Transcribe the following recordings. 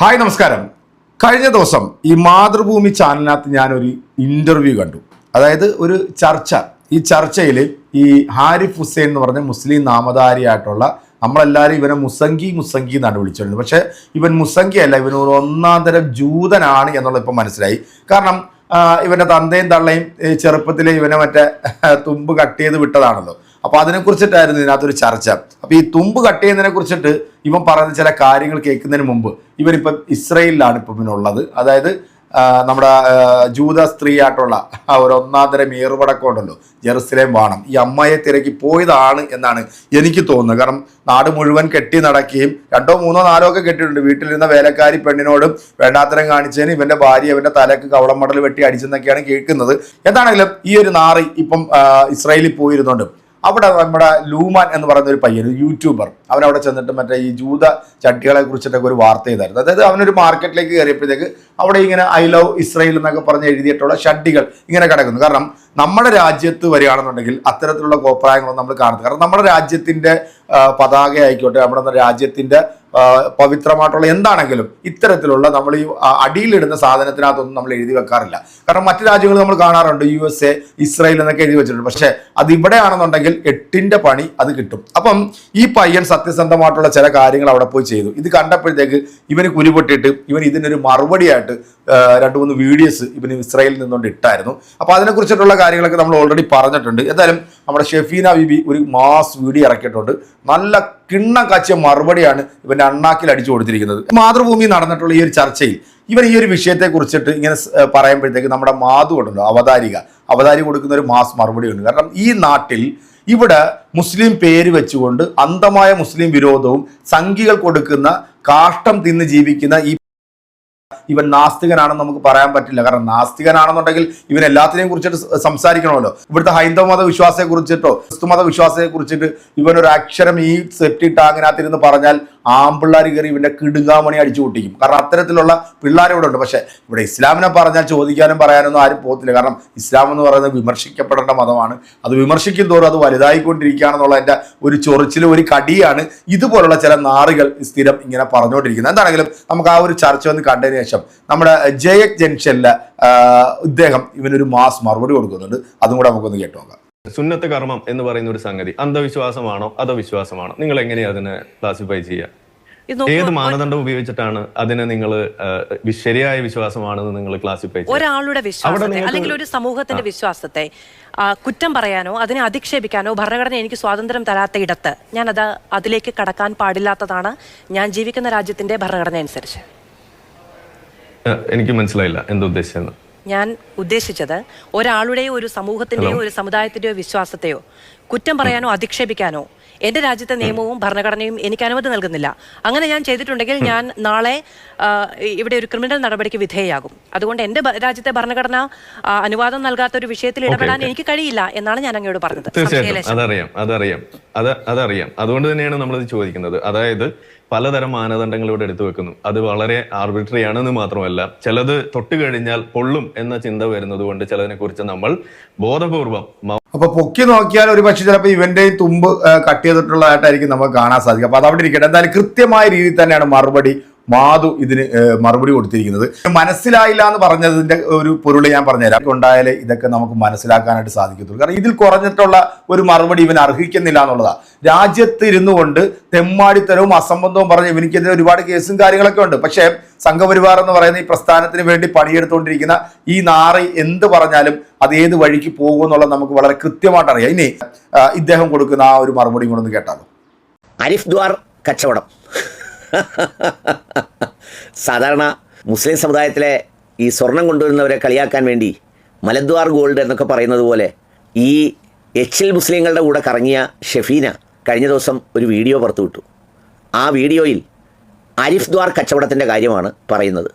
Hi നമസ്കാരം. കഴിഞ്ഞ ദിവസം ഈ മാതൃഭൂമി ചാനലിനകത്ത് ഞാനൊരു ഇന്റർവ്യൂ കണ്ടു. അതായത് ഒരു ചർച്ച. ഈ ചർച്ചയിൽ ഈ ഹാരിഫ് ഹുസൈൻ എന്ന് പറഞ്ഞ മുസ്ലിം നാമധാരിയായിട്ടുള്ള നമ്മളെല്ലാവരും ഇവനെ മുസങ്കി മുസങ്കി എന്നാണ് വിളിച്ചിരുന്നത്. പക്ഷേ ഇവൻ മുസങ്കി അല്ല ഇവൻ ഒരു ഒന്നാം തരം ജൂതനാണ് എന്നുള്ളത് ഇപ്പം മനസ്സിലായി. കാരണം ഇവന്റെ തന്തയും തള്ളയും ചെറുപ്പത്തിലെ ഇവനെ മറ്റേ തുമ്പ് കട്ട് ചെയ്ത് വിട്ടതാണല്ലോ. അപ്പൊ അതിനെ കുറിച്ചിട്ടായിരുന്നു ഇതിനകത്തൊരു ചർച്ച. അപ്പോൾ ഈ തുമ്പ് കട്ട് ചെയ്യുന്നതിനെ കുറിച്ചിട്ട് ഇവൻ പറയുന്ന ചില കാര്യങ്ങൾ കേൾക്കുന്നതിന് മുമ്പ് ഇവനിപ്പം ഇസ്രയേലിലാണ് ഇപ്പം ഇവനുള്ളത്. അതായത് നമ്മുടെ ജൂത സ്ത്രീയായിട്ടുള്ള ആ ഒരു ഒന്നാന്തരം ഏറുപടക്കം ഉണ്ടല്ലോ ജെറുസലേം വാണം. ഈ അമ്മയെ തിരക്കി പോയതാണ് എന്നാണ് എനിക്ക് തോന്നുന്നത്. കാരണം നാട് മുഴുവൻ കെട്ടി നടക്കുകയും രണ്ടോ മൂന്നോ നാലോ ഒക്കെ കെട്ടിയിട്ടുണ്ട്. വീട്ടിലിരുന്ന വേലക്കാരി പെണ്ണിനോടും വേണ്ടാത്തരം കാണിച്ചതിന് ഇവന്റെ ഭാര്യ ഇവന്റെ തലക്ക് കവളം മടൽ വെട്ടി അടിച്ചെന്നൊക്കെയാണ് കേൾക്കുന്നത്. എന്താണെങ്കിലും ഈ ഒരു നാറി ഇപ്പം ഇസ്രായേലിൽ പോയിരുന്നുണ്ട്. അവിടെ നമ്മുടെ ലൂമാൻ എന്ന് പറയുന്ന ഒരു പയ്യൻ യൂട്യൂബർ. അവനവിടെ ചെന്നിട്ട് മറ്റേ ഈ ജൂത ചട്ടികളെ കുറിച്ചിട്ടൊക്കെ ഒരു വാർത്ത ചെയ്തായിരുന്നു അതായത് അവനൊരു മാർക്കറ്റിലേക്ക് കയറിയപ്പോഴത്തേക്ക് അവിടെ ഇങ്ങനെ ഐ ലവ് ഇസ്രയേൽ എന്നൊക്കെ പറഞ്ഞ് എഴുതിയിട്ടുള്ള ഷഡ്ഡികൾ ഇങ്ങനെ കിടക്കുന്നു. കാരണം നമ്മുടെ രാജ്യത്ത് വരികയാണെന്നുണ്ടെങ്കിൽ അത്തരത്തിലുള്ള കോപ്രായങ്ങളൊന്നും നമ്മൾ കാണുന്നത് കാരണം നമ്മുടെ രാജ്യത്തിന്റെ പതാക ആയിക്കോട്ടെ നമ്മുടെ രാജ്യത്തിന്റെ ആ, പവിത്രമായിട്ടുള്ള എന്താണെങ്കിലും ഇത്തരത്തിലുള്ള നമ്മൾ ഈ അടിയിലിടുന്ന സാധനത്തിനകത്തൊന്നും നമ്മൾ എഴുതി വെക്കാറില്ല. കാരണം മറ്റു രാജ്യങ്ങൾ നമ്മൾ കാണാറുണ്ട്. യു എസ് എ ഇസ്രായേൽ എന്നൊക്കെ എഴുതി വെച്ചിട്ടുണ്ട്. പക്ഷേ അത് ഇവിടെയാണെന്നുണ്ടെങ്കിൽ എട്ടിന്റെ പണി അത് കിട്ടും. അപ്പം ഈ പയ്യൻ സത്യസന്ധമായിട്ടുള്ള ചില കാര്യങ്ങൾ അവിടെ പോയി ചെയ്തു. ഇത് കണ്ടപ്പോഴത്തേക്ക് ഇവന് കുരുപൊട്ടിയിട്ട് ഇവൻ ഇതിനൊരു മറുപടിയായിട്ട് രണ്ട് മൂന്ന് വീഡിയോസ് ഇവന് ഇസ്രായേലിൽ നിന്നുകൊണ്ട് ഇട്ടായിരുന്നു. അപ്പോൾ അതിനെക്കുറിച്ചിട്ടുള്ള കാര്യങ്ങളൊക്കെ നമ്മൾ ഓൾറെഡി പറഞ്ഞിട്ടുണ്ട്. എന്തായാലും നമ്മുടെ ഷെഫീന ബിബി ഒരു മാസ് വീഡിയോ ഇറക്കിയിട്ടുണ്ട്. നല്ല കിണ്ണം കച്ച മറുപടിയാണ് ഇവന്റെ അണ്ണാക്കിൽ അടിച്ചു കൊടുത്തിരിക്കുന്നത്. മാതൃഭൂമി നടന്നിട്ടുള്ള ഈ ഒരു ചർച്ചയിൽ ഇവൻ ഈ ഒരു വിഷയത്തെ കുറിച്ചിട്ട് ഇങ്ങനെ പറയുമ്പോഴത്തേക്ക് നമ്മുടെ മാധു ഉണ്ടല്ലോ അവതാരിക. അവതാരി കൊടുക്കുന്ന ഒരു മാസ് മറുപടി ഉണ്ട്. കാരണം ഈ നാട്ടിൽ ഇവിടെ മുസ്ലിം പേര് വെച്ചുകൊണ്ട് അന്ധമായ മുസ്ലിം വിരോധവും സംഘികൾ കൊടുക്കുന്ന കാഷ്ടം തിന്ന് ജീവിക്കുന്ന ഈ ഇവൻ നാസ്തികനാണെന്ന് നമുക്ക് പറയാൻ പറ്റില്ല. കാരണം നാസ്തികനാണെന്നുണ്ടെങ്കിൽ ഇവൻ എല്ലാത്തിനെയും കുറിച്ചിട്ട് സംസാരിക്കണമല്ലോ. ഇവിടുത്തെ ഹൈന്ദവ മത വിശ്വാസത്തെ കുറിച്ചിട്ടോ ക്രിസ്തു മത വിശ്വാസത്തെ കുറിച്ചിട്ട് ഇവൻ ഒരു അക്ഷരം ഈ സെപ്റ്റി അങ്ങനകത്തിരുന്ന് പറഞ്ഞാൽ ആമ്പിള്ളാർ കയറി ഇവന്റെ കിടുങ്ങാമണി അടിച്ചു പൊട്ടിക്കും. കാരണം അത്തരത്തിലുള്ള പിള്ളേർ ഇവിടെ ഉണ്ട്. പക്ഷേ ഇവിടെ ഇസ്ലാമിനെ പറഞ്ഞാൽ ചോദിക്കാനും പറയാനൊന്നും ആരും പോകത്തില്ല. കാരണം ഇസ്ലാം എന്ന് പറയുന്നത് വിമർശിക്കപ്പെടേണ്ട മതമാണ്. അത് വിമർശിക്കും തോറും അത് വലുതായിക്കൊണ്ടിരിക്കുകയാണെന്നുള്ള എന്റെ ഒരു ചൊറിച്ചിൽ ഒരു കടിയാണ് ഇതുപോലുള്ള ചില നാറുകൾ സ്ഥിരം ഇങ്ങനെ പറഞ്ഞുകൊണ്ടിരിക്കുന്നത്. എന്താണെങ്കിലും നമുക്ക് ആ ഒരു ചർച്ച വന്ന് കണ്ടതിന് ശേഷം നമ്മുടെ ജയക് ജംഗ്ഷനിലെ ആ, ഇദ്ദേഹം ഇവനൊരു മാസ് മറുപടി കൊടുക്കുന്നുണ്ട്. അതും കൂടെ നമുക്കൊന്ന് കേട്ടു നോക്കാം. സുന്നത്ത് കർമ്മം എന്ന് പറയുന്ന ഒരു സംഗതി അന്ധവിശ്വാസമാണോ അതോ വിശ്വാസമാണോ നിങ്ങൾ എങ്ങനെയാണ് അതിനെ ക്ലാസിഫൈ ചെയ്യുക? ഏത് മാനദണ്ഡം ഉപയോഗിച്ചിട്ടാണ് അതിനെ നിങ്ങൾ ശരിയായ വിശ്വാസമാണെന്ന് നിങ്ങൾ ക്ലാസിഫൈ ഒരാളുടെ വിശ്വാസത്തെ അല്ലെങ്കിൽ ഒരു സമൂഹത്തിന്റെ വിശ്വാസത്തെ കുറ്റം പറയാനോ അതിനെ അധിക്ഷേപിക്കാനോ ഭരണഘടന എനിക്ക് സ്വാതന്ത്ര്യം തരാത്ത ഇടത്ത് ഞാൻ അത് അതിലേക്ക് കടക്കാൻ പാടില്ലാത്തതാണ് ഞാൻ ജീവിക്കുന്ന രാജ്യത്തിന്റെ ഭരണഘടന അനുസരിച്ച്. എനിക്ക് മനസ്സിലായില്ല എന്തുദ്ദേശിച്ചെന്ന് ഞാൻ ഉദ്ദേശിച്ചത് ഒരാളുടെയോ ഒരു സമൂഹത്തിന്റെയോ ഒരു സമുദായത്തിന്റെയോ വിശ്വാസത്തെയോ കുറ്റം പറയാനോ അധിക്ഷേപിക്കാനോ എന്റെ രാജ്യത്തെ നിയമവും ഭരണഘടനയും എനിക്ക് അനുമതി നൽകുന്നില്ല. അങ്ങനെ ഞാൻ ചെയ്തിട്ടുണ്ടെങ്കിൽ ഞാൻ നാളെ ഇവിടെ ഒരു ക്രിമിനൽ നടപടിക്ക് വിധേയയാകും. അതുകൊണ്ട് എന്റെ രാജ്യത്തെ ഭരണഘടന അനുവാദം നൽകാത്ത ഒരു വിഷയത്തിൽ ഇടപെടാൻ എനിക്ക് കഴിയില്ല എന്നാണ് ഞാൻ അങ്ങോട്ട് പറഞ്ഞത്. തീർച്ചയായിട്ടും. അതറിയാം അതറിയാം. അത് അതറിയാം. അതുകൊണ്ട് തന്നെയാണ് നമ്മളത് ചോദിക്കുന്നത്. അതായത് പലതരം മാനദണ്ഡങ്ങൾ ഇവിടെ എടുത്തു വെക്കുന്നു. അത് വളരെ ആർബിട്രറി ആണെന്ന് മാത്രമല്ല ചിലത് തൊട്ട് കഴിഞ്ഞാൽ പൊള്ളും എന്ന ചിന്ത വരുന്നത് കൊണ്ട് ചിലതിനെ കുറിച്ച് നമ്മൾ ബോധപൂർവം അപ്പൊ പൊക്കി നോക്കിയാൽ ഒരു പക്ഷേ ചിലപ്പോൾ ഇവന്റെയും തുമ്പ് കട്ട് ചെയ്തിട്ടുള്ളതായിട്ടായിരിക്കും നമുക്ക് കാണാൻ സാധിക്കും. അപ്പൊ അത് അവിടെ ഇരിക്കട്ടെ. എന്തായാലും കൃത്യമായ രീതിയിൽ തന്നെയാണ് മറുപടി മാധു ഇതിന് മറുപടി കൊടുത്തിരിക്കുന്നത്. മനസ്സിലായില്ല എന്ന് പറഞ്ഞതിന്റെ ഒരു പൊരുൾ ഞാൻ പറഞ്ഞുതരാം. ഉണ്ടായാലേ ഇതൊക്കെ നമുക്ക് മനസ്സിലാക്കാനായിട്ട് സാധിക്കത്തുള്ളൂ. കാരണം ഇതിൽ കുറഞ്ഞിട്ടുള്ള ഒരു മറുപടി ഇവൻ അർഹിക്കുന്നില്ല എന്നുള്ളതാണ് രാജ്യത്ത് ഇരുന്നു കൊണ്ട് തെമ്മാടിത്തരവും അസംബന്ധവും പറഞ്ഞ് ഇവനിക്കെതിരെ ഒരുപാട് കേസും കാര്യങ്ങളൊക്കെ ഉണ്ട്. പക്ഷേ സംഘപരിവാർ എന്ന് പറയുന്ന ഈ പ്രസ്ഥാനത്തിന് വേണ്ടി പണിയെടുത്തുകൊണ്ടിരിക്കുന്ന ഈ നാറി എന്ത് പറഞ്ഞാലും അത് ഏത് വഴിക്ക് പോകും എന്നുള്ളത് നമുക്ക് വളരെ കൃത്യമായിട്ട് അറിയാം. ഇനി ഇദ്ദേഹം കൊടുക്കുന്ന ആ ഒരു മറുപടി കൂടെ ഒന്ന് കേട്ടാലോ. അരിഫ് ദ്വാർ കച്ചവടം. സാധാരണ മുസ്ലിം സമുദായത്തിലെ ഈ സ്വർണം കൊണ്ടുവരുന്നവരെ കളിയാക്കാൻ വേണ്ടി മലദ്വാർ ഗോൾഡ് എന്നൊക്കെ പറയുന്നത് പോലെ ഈ എച്ചിൽ മുസ്ലിങ്ങളുടെ കൂടെ കറങ്ങിയ ഷെഫീന കഴിഞ്ഞ ദിവസം ഒരു വീഡിയോ പുറത്തുവിട്ടു ആ വീഡിയോയിൽ അരിഫ് ദ്വാർ കച്ചവടത്തിന്റെ കാര്യമാണ് പറയുന്നത്.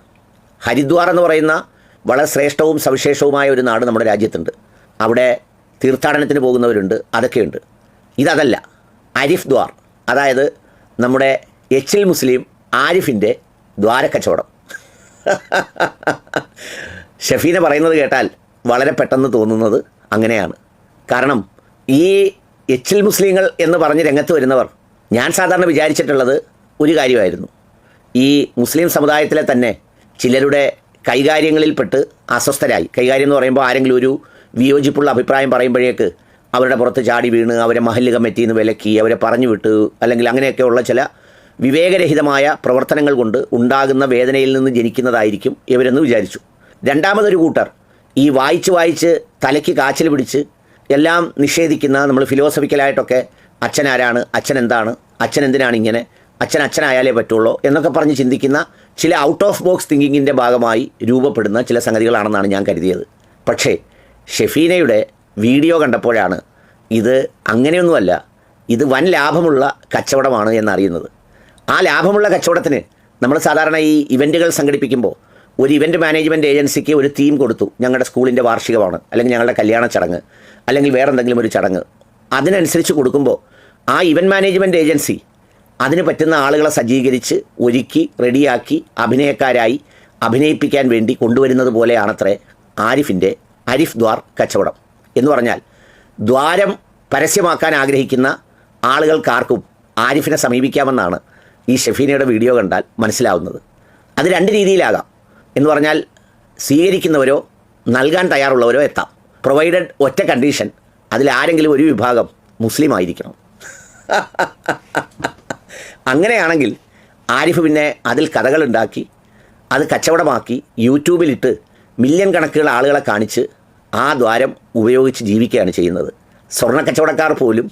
ഹരിദ്വാർ എന്ന് പറയുന്ന വളരെ ശ്രേഷ്ഠവും സവിശേഷവുമായ ഒരു നാട് നമ്മുടെ രാജ്യത്തുണ്ട്. അവിടെ തീർത്ഥാടനത്തിന് പോകുന്നവരുണ്ട് അതൊക്കെയുണ്ട്. ഇതതല്ല അരിഫ് ദ്വാർ അതായത് നമ്മുടെ എച്ചിൽ മുസ്ലിം ആരിഫിന്റെ ദ്വാരക്കച്ചവടം. ഷഫീന പറയുന്നത് കേട്ടാൽ വളരെ പെട്ടെന്ന് തോന്നുന്നത് അങ്ങനെയാണ്. കാരണം ഈ എച്ചിൽ മുസ്ലിങ്ങൾ എന്ന് പറഞ്ഞ് രംഗത്ത് വരുന്നവർ ഞാൻ സാധാരണ വിചാരിച്ചിട്ടുള്ളത് ഒരു കാര്യമായിരുന്നു. ഈ മുസ്ലിം സമുദായത്തിലെ തന്നെ ചിലരുടെ കൈകാര്യങ്ങളിൽപ്പെട്ട് അസ്വസ്ഥരായി. കൈകാര്യം എന്ന് പറയുമ്പോൾ ആരെങ്കിലും ഒരു വിയോജിപ്പുള്ള അഭിപ്രായം പറയുമ്പോഴേക്ക് അവരുടെ പുറത്ത് ചാടി വീണ് അവരെ മഹല്ല് കമ്മിറ്റിയിൽ നിന്ന് വിലക്കി അവരെ പറഞ്ഞു വിട്ട് അല്ലെങ്കിൽ അങ്ങനെയൊക്കെയുള്ള ചില വിവേകരഹിതമായ പ്രവർത്തനങ്ങൾ കൊണ്ട് ഉണ്ടാകുന്ന വേദനയിൽ നിന്ന് ജനിക്കുന്നതായിരിക്കും ഇവരെന്ന് വിചാരിച്ചു. രണ്ടാമതൊരു കൂട്ടർ ഈ വായിച്ച് വായിച്ച് തലയ്ക്ക് കാച്ചിൽ പിടിച്ച് എല്ലാം നിഷേധിക്കുന്ന നമ്മൾ ഫിലോസഫിക്കലായിട്ടൊക്കെ അച്ഛൻ ആരാണ് അച്ഛൻ എന്താണ് അച്ഛൻ എന്തിനാണ് ഇങ്ങനെ അച്ഛൻ അച്ഛനായാലേ പറ്റുള്ളൂ എന്നൊക്കെ പറഞ്ഞ് ചിന്തിക്കുന്ന ചില ഔട്ട് ഓഫ് ബോക്സ് തിങ്കിങ്ങിന്റെ ഭാഗമായി രൂപപ്പെടുന്ന ചില സംഗതികളാണെന്നാണ് ഞാൻ കരുതിയത്. പക്ഷേ ഷെഫീനയുടെ വീഡിയോ കണ്ടപ്പോഴാണ് ഇത് അങ്ങനെയൊന്നുമല്ല ഇത് വൻ ലാഭമുള്ള കച്ചവടമാണ് എന്നറിയുന്നത്. ആ ലാഭമുള്ള കച്ചവടത്തിന് നമ്മൾ സാധാരണ ഈ ഇവന്റുകൾ സംഘടിപ്പിക്കുമ്പോൾ ഒരു ഇവന്റ് മാനേജ്മെന്റ് ഏജൻസിക്ക് ഒരു തീം കൊടുത്തു. ഞങ്ങളുടെ സ്കൂളിന്റെ വാർഷികമാണ് അല്ലെങ്കിൽ ഞങ്ങളുടെ കല്യാണ ചടങ്ങ് അല്ലെങ്കിൽ വേറെ എന്തെങ്കിലും ഒരു ചടങ്ങ്. അതിനനുസരിച്ച് കൊടുക്കുമ്പോൾ ആ ഇവന്റ് മാനേജ്മെന്റ് ഏജൻസി അതിന് പറ്റുന്ന ആളുകളെ സജ്ജീകരിച്ച് ഒരുക്കി റെഡിയാക്കി അഭിനയക്കാരായി അഭിനയിപ്പിക്കാൻ വേണ്ടി കൊണ്ടുവരുന്നത് പോലെയാണത്രേ ആരിഫിന്റെ അരിഫ് ദ്വാർ കച്ചവടം. എന്ന് പറഞ്ഞാൽ ദ്വാരം പരസ്യമാക്കാൻ ആഗ്രഹിക്കുന്ന ആളുകൾക്കാർക്കും ആരിഫിനെ സമീപിക്കാമെന്നാണ് ഈ ഷെഫീനയുടെ വീഡിയോ കണ്ടാൽ മനസ്സിലാവുന്നത്. അത് രണ്ട് രീതിയിലാകാം. എന്ന് പറഞ്ഞാൽ സ്വീകരിക്കുന്നവരോ നൽകാൻ തയ്യാറുള്ളവരോ എത്താം. പ്രൊവൈഡഡ് ഒറ്റ കണ്ടീഷൻ അതിൽ ആരെങ്കിലും ഒരു വിഭാഗം മുസ്ലിം ആയിരിക്കണം. അങ്ങനെയാണെങ്കിൽ ആരിഫ് പിന്നെ അതിൽ കഥകളുണ്ടാക്കി അത് കച്ചവടമാക്കി യൂട്യൂബിലിട്ട് മില്യൺ കണക്കുകൾ ആളുകളെ കാണിച്ച് ആ ദ്വാരം ഉപയോഗിച്ച് ജീവിക്കുകയാണ് ചെയ്യുന്നത്. സ്വർണ കച്ചവടക്കാർ പോലും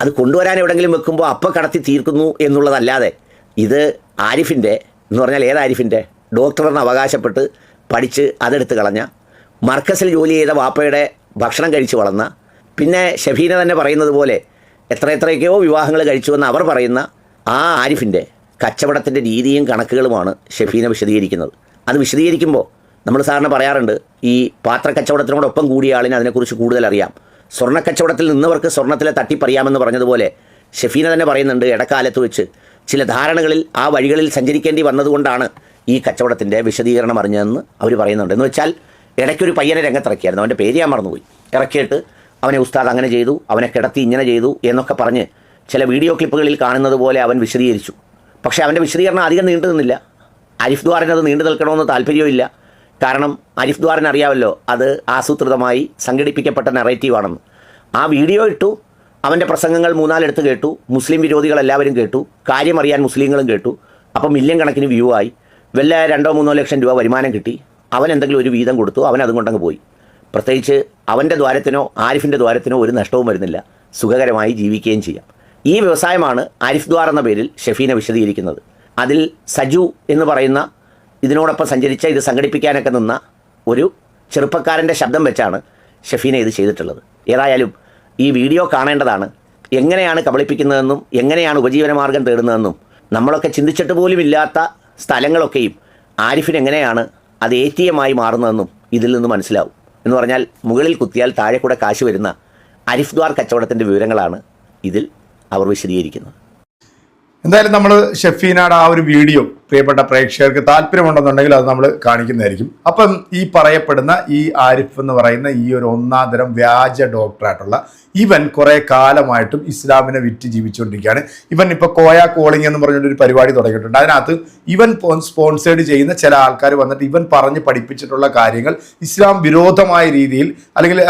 അത് കൊണ്ടുവരാൻ എവിടെങ്കിലും വെക്കുമ്പോൾ അപ്പം കടത്തി തീർക്കുന്നു എന്നുള്ളതല്ലാതെ ഇത് ആരിഫിന്റെ എന്ന് പറഞ്ഞാൽ ഏത് ആരിഫിന്റെ? ഡോക്ടറെന്ന് അവകാശപ്പെട്ട് പഠിച്ച് അതെടുത്ത് കളഞ്ഞ മർക്കസിൽ ജോലി ചെയ്ത വാപ്പയുടെ ഭക്ഷണം കഴിച്ച് വളർന്ന പിന്നെ ഷഫീന തന്നെ പറയുന്നത് പോലെ എത്ര എത്രയൊക്കെയോ വിവാഹങ്ങൾ കഴിച്ചുവെന്ന് അവർ പറയുന്ന ആ ആരിഫിന്റെ കച്ചവടത്തിന്റെ രീതിയും കണക്കുകളുമാണ് ഷഫീന വിശദീകരിക്കുന്നത്. അത് വിശദീകരിക്കുമ്പോൾ നമ്മൾ സാറിന് പറയാറുണ്ട് ഈ പാത്ര കച്ചവടത്തിനോടൊപ്പം കൂടിയ ആളിന് അതിനെക്കുറിച്ച് കൂടുതൽ അറിയാം. സ്വർണക്കച്ചവടത്തിൽ നിന്നവർക്ക് സ്വർണത്തിലെ തട്ടിപ്പറിയാമെന്ന് പറഞ്ഞതുപോലെ ഷഫീന തന്നെ പറയുന്നുണ്ട് ഇടക്കാലത്ത് വെച്ച് ചില ധാരണകളിൽ ആ വഴികളിൽ സഞ്ചരിക്കേണ്ടി വന്നതുകൊണ്ടാണ് ഈ കച്ചവടത്തിന്റെ വിശദീകരണം അറിഞ്ഞതെന്ന് അവർ പറയുന്നുണ്ട്. എന്ന് വെച്ചാൽ ഇടയ്ക്കൊരു പയ്യനെ രംഗത്തിറക്കിയായിരുന്നു. അവന്റെ പേര് ഞാൻ മറന്നുപോയി. ഇറക്കിയിട്ട് അവനെ ഉസ്താദ് അങ്ങനെ ചെയ്തു അവനെ കിടത്തി ഇങ്ങനെ ചെയ്തു എന്നൊക്കെ പറഞ്ഞ് ചില വീഡിയോ ക്ലിപ്പുകളിൽ കാണുന്നത് പോലെ അവൻ വിശദീകരിച്ചു. പക്ഷേ അവന്റെ വിശദീകരണം അധികം നീണ്ടു നിന്നില്ല. അരിഫ് ദ്വാറിന് അത് നീണ്ടു നിൽക്കണമെന്ന് താല്പര്യമില്ല കാരണം അരിഫ് ദ്വാറിന് അറിയാമല്ലോ അത് ആസൂത്രിതമായി സംഘടിപ്പിക്കപ്പെട്ട നെറേറ്റീവാണെന്ന് ആ വീഡിയോ ഇട്ടു അവന്റെ പ്രസംഗങ്ങൾ മൂന്നാലെടുത്ത് കേട്ടു. മുസ്ലിം വിരോധികൾ എല്ലാവരും കേട്ടു. കാര്യമറിയാൻ മുസ്ലിങ്ങളും കേട്ടു. അപ്പം മില്യൺ കണക്കിന് വ്യൂ ആയി. വല്ല രണ്ടോ മൂന്നോ ലക്ഷം രൂപ വരുമാനം കിട്ടി. അവൻ എന്തെങ്കിലും ഒരു വീതം കൊടുത്തു. അവൻ അതും കൊണ്ടങ്ങ് പോയി. പ്രത്യേകിച്ച് അവന്റെ ദ്വാരത്തിനോ ആരിഫിന്റെ ദ്വാരത്തിനോ ഒരു നഷ്ടവും വരുന്നില്ല. സുഖകരമായി ജീവിക്കുകയും ചെയ്യാം. ഈ വ്യവസായമാണ് ആരിഫ് ദ്വാർ എന്ന പേരിൽ ഷെഫീനെ വിശദീകരിക്കുന്നത്. അതിൽ സജു എന്ന് പറയുന്ന ഇതിനോടൊപ്പം സഞ്ചരിച്ച ഇത് സംഘടിപ്പിക്കാനൊക്കെ നിന്ന ഒരു ചെറുപ്പക്കാരന്റെ ശബ്ദം വെച്ചാണ് ഷെഫീനെ ഇത് ചെയ്തിട്ടുള്ളത്. ഏതായാലും ഈ വീഡിയോ കാണേണ്ടതാണ്. എങ്ങനെയാണ് കബളിപ്പിക്കുന്നതെന്നും എങ്ങനെയാണ് ഉപജീവനമാർഗം തേടുന്നതെന്നും. നമ്മളൊക്കെ ചിന്തിച്ചിട്ട് പോലും ഇല്ലാത്ത സ്ഥലങ്ങളൊക്കെയും ആരിഫിന് എങ്ങനെയാണ് അത് എ ടി എം ആയി മാറുന്നതെന്നും ഇതിൽ നിന്ന് മനസ്സിലാവും. എന്ന് പറഞ്ഞാൽ മുകളിൽ കുത്തിയാൽ താഴെ കൂടെ കാശ് വരുന്ന അരിഫ് ദ്വാർ കച്ചവടത്തിന്റെ വിവരങ്ങളാണ് ഇതിൽ അവർ വിശദീകരിക്കുന്നത്. എന്തായാലും നമ്മൾ ഷെഫീനയുടെ ആ ഒരു വീഡിയോ പ്രിയപ്പെട്ട പ്രേക്ഷകർക്ക് താല്പര്യമുണ്ടെന്നുണ്ടെങ്കിൽ അത് നമ്മൾ കാണിക്കുന്നതായിരിക്കും. അപ്പം ഈ പറയപ്പെടുന്ന ഈ ആരിഫ് എന്ന് പറയുന്ന ഈ ഒരു ഒന്നാം തരം വ്യാജ ഡോക്ടറായിട്ടുള്ള ഇവൻ കുറേ കാലമായിട്ടും ഇസ്ലാമിനെ വിറ്റ് ജീവിച്ചുകൊണ്ടിരിക്കുകയാണ്. ഇവൻ ഇപ്പൊ കോയ കോളിംഗ് എന്ന് പറഞ്ഞൊരു പരിപാടി തുടങ്ങിയിട്ടുണ്ട്. അതിനകത്ത് ഇവൻ സ്പോൺസേഡ് ചെയ്യുന്ന ചില ആൾക്കാർ വന്നിട്ട് ഇവൻ പറഞ്ഞ് പഠിപ്പിച്ചിട്ടുള്ള കാര്യങ്ങൾ ഇസ്ലാം വിരോധമായ രീതിയിൽ അല്ലെങ്കിൽ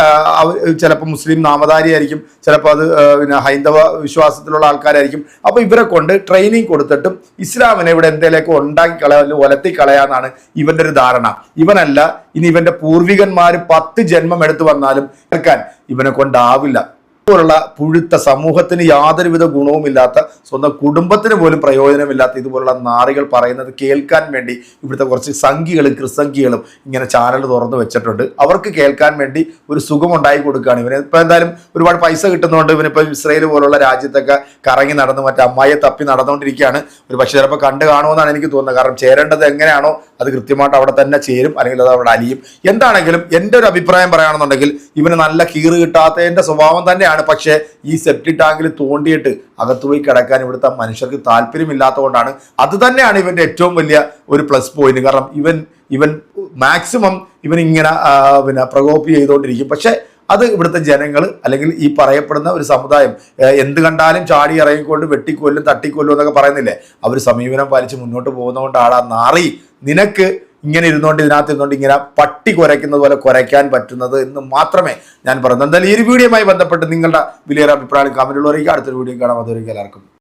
ചിലപ്പോൾ മുസ്ലിം നാമധാരിയായിരിക്കും ചിലപ്പോൾ അത് പിന്നെ ഹൈന്ദവ വിശ്വാസത്തിലുള്ള ആൾക്കാരായിരിക്കും. അപ്പോൾ ഇവരെ കൊണ്ട് ട്രെയിനിങ് കൊടുത്തിട്ടും ഇസ്ലാമിനെ ഇവിടെ എന്തെങ്കിലുമൊക്കെ ഉണ്ടാക്കി കളയാ അല്ലെങ്കിൽ ഒലത്തി കളയാന്നാണ് ഇവന്റെ ഒരു ധാരണ. ഇവനല്ല ഇനി ഇവന്റെ പൂർവികന്മാർ പത്ത് ജന്മം എടുത്തു വന്നാലും കേൾക്കാൻ ഇവനെ കൊണ്ടാവില്ല. പോലുള്ള പുഴുത്ത സമൂഹത്തിന് യാതൊരുവിധ ഗുണവുമില്ലാത്ത സ്വന്തം കുടുംബത്തിന് പോലും പ്രയോജനമില്ലാത്ത ഇതുപോലുള്ള നാറികൾ പറയുന്നത് കേൾക്കാൻ വേണ്ടി ഇവിടുത്തെ കുറച്ച് സംഖ്യകളും ക്രിസംഖ്യകളും ഇങ്ങനെ ചാനൽ തുറന്നു വെച്ചിട്ടുണ്ട്. അവർക്ക് കേൾക്കാൻ വേണ്ടി ഒരു സുഖം ഉണ്ടായി കൊടുക്കുകയാണ് ഇവന്. ഇപ്പം എന്തായാലും ഒരുപാട് പൈസ കിട്ടുന്നതുകൊണ്ട് ഇവനിപ്പോൾ ഇസ്രയേൽ പോലുള്ള രാജ്യത്തൊക്കെ കറങ്ങി നടന്ന് മറ്റേ അമ്മായിയെ തപ്പി നടന്നുകൊണ്ടിരിക്കുകയാണ് ഒരു പക്ഷേ ചിലപ്പോൾ കണ്ടു കാണുമെന്നാണ് എനിക്ക് തോന്നുന്നത്. കാരണം ചേരേണ്ടത് എങ്ങനെയാണോ അത് കൃത്യമായിട്ട് അവിടെ തന്നെ ചേരും. അല്ലെങ്കിൽ അത് അവിടെ അലിയും. എന്താണെങ്കിലും എന്റെ ഒരു അഭിപ്രായം പറയുകയാണെന്നുണ്ടെങ്കിൽ ഇവന് നല്ല കീറ് കിട്ടാത്തതിന്റെ സ്വഭാവം തന്നെയാണ് പക്ഷേ ഈ സെപ്റ്റി ടാങ്കിൽ തോണ്ടിയിട്ട് അകത്ത് പോയി കിടക്കാൻ ഇവിടുത്തെ മനുഷ്യർക്ക് താല്പര്യമില്ലാത്തതുകൊണ്ടാണ് അത് തന്നെയാണ് ഇവന്റെ ഏറ്റവും വലിയ ഒരു പ്ലസ് പോയിന്റ് കാരണം ഇവൻ ഇവൻ മാക്സിമം ഇവൻ ഇങ്ങനെ പിന്നെ പ്രകോപി ചെയ്തുകൊണ്ടിരിക്കും. പക്ഷേ അത് ഇവിടുത്തെ ജനങ്ങൾ അല്ലെങ്കിൽ ഈ പറയപ്പെടുന്ന ഒരു സമുദായം എന്ത് കണ്ടാലും ചാടി ഇറങ്ങിക്കൊണ്ട് വെട്ടിക്കൊല്ലും തട്ടിക്കൊല്ലും എന്നൊക്കെ പറയുന്നില്ലേ? അവർ സമീപനം പാലിച്ച് മുന്നോട്ട് പോകുന്നതുകൊണ്ടാണ് ആ നാറി നിനക്ക് ഇങ്ങനെ ഇരുന്നുകൊണ്ട് ഇതിനകത്ത് ഇരുന്നുകൊണ്ട് ഇങ്ങനെ പട്ടി കുരയ്ക്കുന്നത് പോലെ കുരയ്ക്കാൻ പറ്റുന്നത് എന്ന് മാത്രമേ ഞാൻ പറയുന്നു എന്തായാലും ഈ ഒരു വീഡിയോയുമായി ബന്ധപ്പെട്ട് നിങ്ങളുടെ വലിയൊരു അഭിപ്രായം അറിയിക്കുക. അടുത്തൊരു വീഡിയോ കാണാം. അതൊരു എല്ലാവർക്കും.